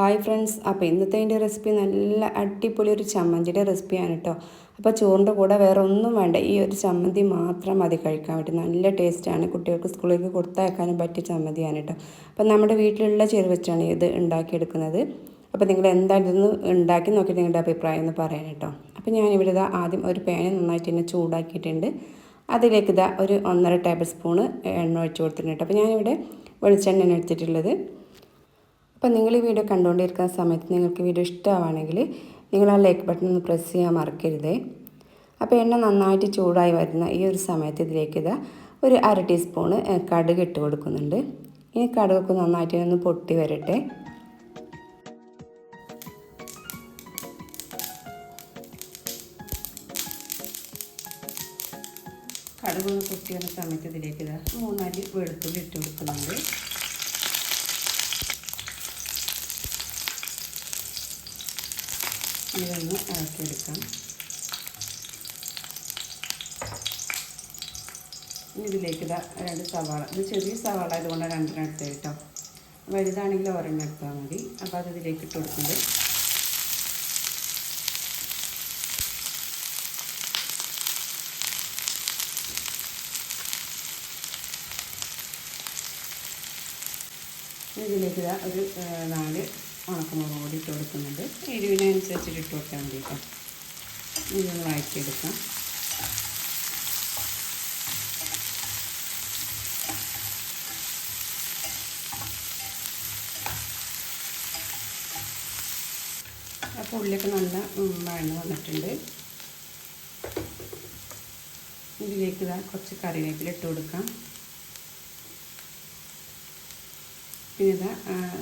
Hi friends അപ്പോൾ ഇന്നത്തെ എന്റെ റെസിപ്പി നല്ല അടിപൊളി ഒരു ചമ്മന്തിയുടെ റെസിപ്പിയാണ് കേട്ടോ അപ്പോൾ ചോറിന്റെ കൂടെ വേറെ ഒന്നും വേണ്ട. ഈ ഒരു ചമ്മന്തി മാത്രം മതി കഴിക്കാൻ പറ്റും നല്ല ടേസ്റ്റാണ് കുട്ടികൾക്ക് സ്കൂളിലേക്ക് കൊടുത്തയക്കാനും പറ്റിയ ചമ്മന്തിയാണ് കേട്ടോ അപ്പോൾ നമ്മുടെ വീട്ടിലുള്ള ചെറു വെച്ചാണ് ഇത് ഉണ്ടാക്കിയെടുക്കുന്നത്. അപ്പോൾ നിങ്ങൾ എന്തായാലും ഇതൊന്ന് ഉണ്ടാക്കി നോക്കിയിട്ട് നിങ്ങളുടെ അഭിപ്രായം ഒന്ന് പറയാൻ കേട്ടോ അപ്പോൾ ഞാനിവിടെ ഇതാ ആദ്യം ഒരു പേന നന്നായിട്ട് തന്നെ ചൂടാക്കിയിട്ടുണ്ട്. അതിലേക്ക് ഇതാ ഒരു ഒന്നര ടേബിൾ സ്പൂണ് എണ്ണ ഒഴിച്ച് കൊടുത്തിട്ടുണ്ട് അപ്പോൾ ഞാനിവിടെ വെളിച്ചെണ്ണയാണ് എടുത്തിട്ടുള്ളത്. അപ്പോൾ നിങ്ങൾ ഈ വീഡിയോ കണ്ടുകൊണ്ടിരിക്കുന്ന സമയത്ത് നിങ്ങൾക്ക് വീഡിയോ ഇഷ്ടമാണെങ്കിൽ നിങ്ങൾ ആ ലൈക്ക് ബട്ടൺ ഒന്ന് പ്രസ് ചെയ്യാൻ മറക്കരുതേ. അപ്പോൾ എണ്ണ നന്നായിട്ട് ചൂടായി വരുന്ന ഈ ഒരു സമയത്ത് ഇതിലേക്ക് ഇതാ ഒരു അര ടീസ്പൂണ് കടുക് ഇട്ട് കൊടുക്കുന്നുണ്ട്. ഇനി കടുകൊക്കെ നന്നായിട്ട് ഒന്ന് പൊട്ടി വരട്ടെ. കടുക് പൊട്ടി വരുന്ന സമയത്ത് ഇതിലേക്ക് ഇതാ മൂന്നാൽ വെളുത്തുള്ളി ഇട്ട് കൊടുക്കുന്നുണ്ട്. ഇതൊന്ന് ഇളക്കിയെടുക്കാം ഇനി ഇതിലേക്ക് ഇതാ രണ്ട് സവാള. ഇത് ചെറിയ സവാള ആയതുകൊണ്ട് രണ്ടെണ്ണം എടുത്ത് കേട്ടോ. വലുതാണെങ്കിൽ ഒരെണ്ണം എടുത്താൽ മതി. അപ്പോൾ അത് ഇതിലേക്ക് ഇട്ട് കൊടുക്കുന്നുണ്ട്. ഇതിലേക്ക് ഇതാ ഒരു നാല് ഉണക്കമുളക് കൂടി ഇട്ട് കൊടുക്കുന്നുണ്ട്. എരിവിനനുസരിച്ചിട്ട് ഇട്ട് കൊടുത്താൽ മതി കേട്ടോ. ഇതൊന്ന് വഴറ്റിയെടുക്കാം. അപ്പോൾ ഉള്ളിയൊക്കെ നല്ല വഴന്ന് വന്നിട്ടുണ്ട്. ഇതിലേക്ക് ഇതാ കുറച്ച് കറിവേപ്പില ഇട്ട് കൊടുക്കാം. പിന്നെ ഇതാ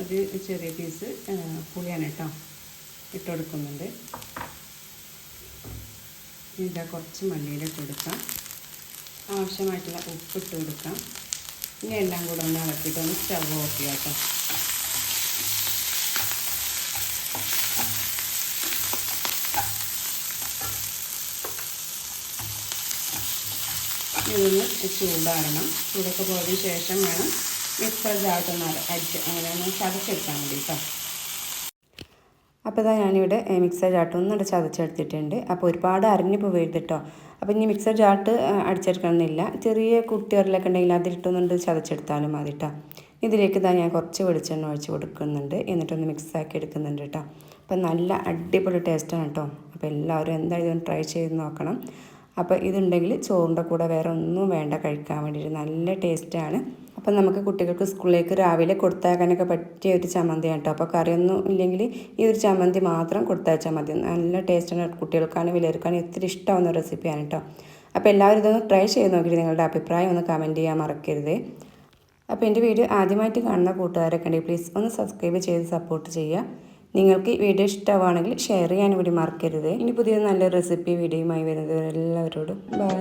ഒരു ചെറിയ പീസ് പുളിയാണ് കേട്ടോ ഇട്ട് കൊടുക്കുന്നുണ്ട് ഇതാ കുറച്ച് മല്ലിയില കൊടുക്കാം. ആവശ്യമായിട്ടുള്ള ഉപ്പ് ഇട്ട് കൊടുക്കാം. ഇനി എല്ലാം കൂടെ ഒന്ന് ഇളക്കിയിട്ട് ഒന്ന് സ്റ്റവ് ഓഫ് ചെയ്യാം കേട്ടോ. ഇതൊന്ന് ചൂടാറണം. ചൂടൊക്കെ പോയതിന് ശേഷം വേണം മിക്സർ ജാർട്ടൊന്ന് അടിച്ച് അങ്ങനെ ഒന്ന് ചതച്ചെടുത്താൽ മതി അപ്പോൾ ഇതാ ഞാനിവിടെ മിക്സർ ചാട്ട് ഒന്ന് ചതച്ചെടുത്തിട്ടുണ്ട്. അപ്പോൾ ഒരുപാട് അരിഞ്ഞു പോകരുത് കേട്ടോ അപ്പോൾ ഇനി മിക്സർ ചാട്ട് അടിച്ചെടുക്കണമെന്നില്ല. ചെറിയ കുട്ടികളിലൊക്കെ ഉണ്ടെങ്കിൽ അതിലിട്ടൊന്നുണ്ട് ചതച്ചെടുത്താലും മതി കേട്ടോ ഇതിലേക്ക് ഇതാ ഞാൻ കുറച്ച് വെളിച്ചെണ്ണ ഒഴിച്ച് കൊടുക്കുന്നുണ്ട്. എന്നിട്ടൊന്ന് മിക്സ് ആക്കി എടുക്കുന്നുണ്ട് കേട്ടോ അപ്പോൾ നല്ല അടിപൊളി ടേസ്റ്റാണ് കേട്ടോ അപ്പോൾ എല്ലാവരും എന്തായാലും ട്രൈ ചെയ്ത് നോക്കണം. അപ്പോൾ ഇതുണ്ടെങ്കിൽ ചോറിന്റെ കൂടെ വേറെ ഒന്നും വേണ്ട കഴിക്കാൻ വേണ്ടിയിട്ട് നല്ല ടേസ്റ്റാണ് അപ്പം നമുക്ക് കുട്ടികൾക്ക് സ്കൂളിലേക്ക് രാവിലെ കൊടുത്തയക്കാനൊക്കെ പറ്റിയ ഒരു ചമ്മന്തിയാണ് കേട്ടോ. അപ്പോൾ കറിയൊന്നും ഇല്ലെങ്കിൽ ഈ ഒരു ചമ്മന്തി മാത്രം കൊടുത്തയച്ചാൽ മതി. നല്ല ടേസ്റ്റാണ് കുട്ടികൾക്കാണ് വിലയിരുക്കാനും ഒത്തിരി ഇഷ്ടമാവുന്ന റെസിപ്പിയാണ് കേട്ടോ. അപ്പോൾ എല്ലാവരും ഇതൊന്ന് ട്രൈ ചെയ്ത് നോക്കിയിട്ട് നിങ്ങളുടെ അഭിപ്രായം ഒന്ന് കമന്റ് ചെയ്യാൻ മറക്കരുത്. അപ്പോൾ എന്റെ വീഡിയോ ആദ്യമായിട്ട് കാണുന്ന കൂട്ടുകാരൊക്കെ ഉണ്ടെങ്കിൽ പ്ലീസ് ഒന്ന് സബ്സ്ക്രൈബ് ചെയ്ത് സപ്പോർട്ട് ചെയ്യുക. നിങ്ങൾക്ക് ഈ വീഡിയോ ഇഷ്ടമാണെങ്കിൽ ഷെയർ ചെയ്യാനും കൂടി മറക്കരുത്. ഇനി പുതിയ നല്ല റെസിപ്പി വീഡിയോയുമായി വരുന്നത് എല്ലാവരോടും ബൈ